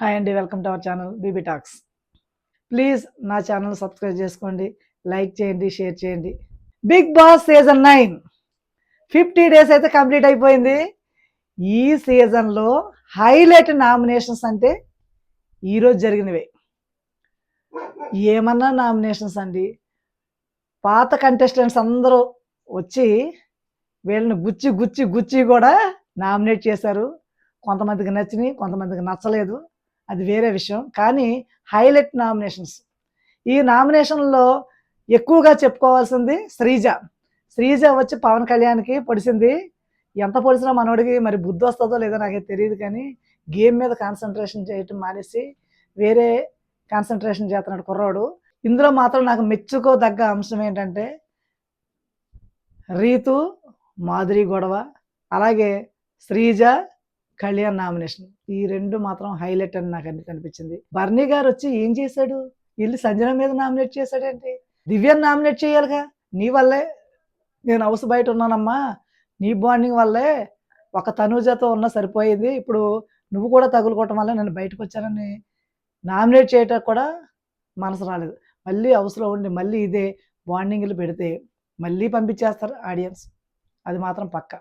Hi అండి welcome to our channel BB talks please నా channel subscribe చేసుకోండి like చేయండి షేర్ చేయండి. Bigg Boss season nine fifty days అయితే కంప్లీట్ అయిపోయింది. ఈ సీజన్లో హైలైట్ నామినేషన్స్ అంటే ఈరోజు జరిగినవే. ఏమన్నా నామినేషన్స్ అండి? పాత కంటెస్టెంట్స్ అందరూ వచ్చి వీళ్ళని గుచ్చి గుచ్చి గుచ్చి కూడా నామినేట్ చేశారు. కొంతమందికి నచ్చినాయి కొంతమందికి నచ్చలేదు. అది వేరే విషయం. కానీ హైలైట్ నామినేషన్స్. ఈ నామినేషన్లో ఎక్కువగా చెప్పుకోవాల్సింది శ్రీజ. శ్రీజ వచ్చి పవన్ కళ్యాణ్కి పొడిసింది. ఎంత పొడిచినా మనోడికి మరి బుద్ధి వస్తుందో లేదో నాకు తెలియదు కానీ గేమ్ మీద కాన్సన్ట్రేషన్ చేయటం మానేసి వేరే కాన్సన్ట్రేషన్ చేస్తున్నాడు కుర్రాడు. ఇందులో మాత్రం నాకు మెచ్చుకోదగ్గ అంశం ఏంటంటే రీతు మాధురి గొడవ అలాగే శ్రీజ కళ్యాణ్ నామినేషన్. ఈ రెండు మాత్రం హైలైట్ అని నాకు అన్ని కనిపించింది. బర్నీ గారు వచ్చి ఏం చేశాడు? వీళ్ళు సంజన మీద నామినేట్ చేశాడేంటి? దివ్యను నామినేట్ చేయాలిగా? నీ వల్లే నేను హౌస్ బయట ఉన్నానమ్మా. నీ బాండింగ్ వల్లే ఒక తనుజతో ఉన్న సరిపోయింది. ఇప్పుడు నువ్వు కూడా తగులుకోవటం వల్ల నేను బయటకు వచ్చానని నామినేట్ చేయటం కూడా మనసు రాలేదు. మళ్ళీ హౌస్లో ఉండి మళ్ళీ ఇదే బాండింగ్లు పెడితే మళ్ళీ పంపించేస్తారు ఆడియన్స్. అది మాత్రం పక్కా.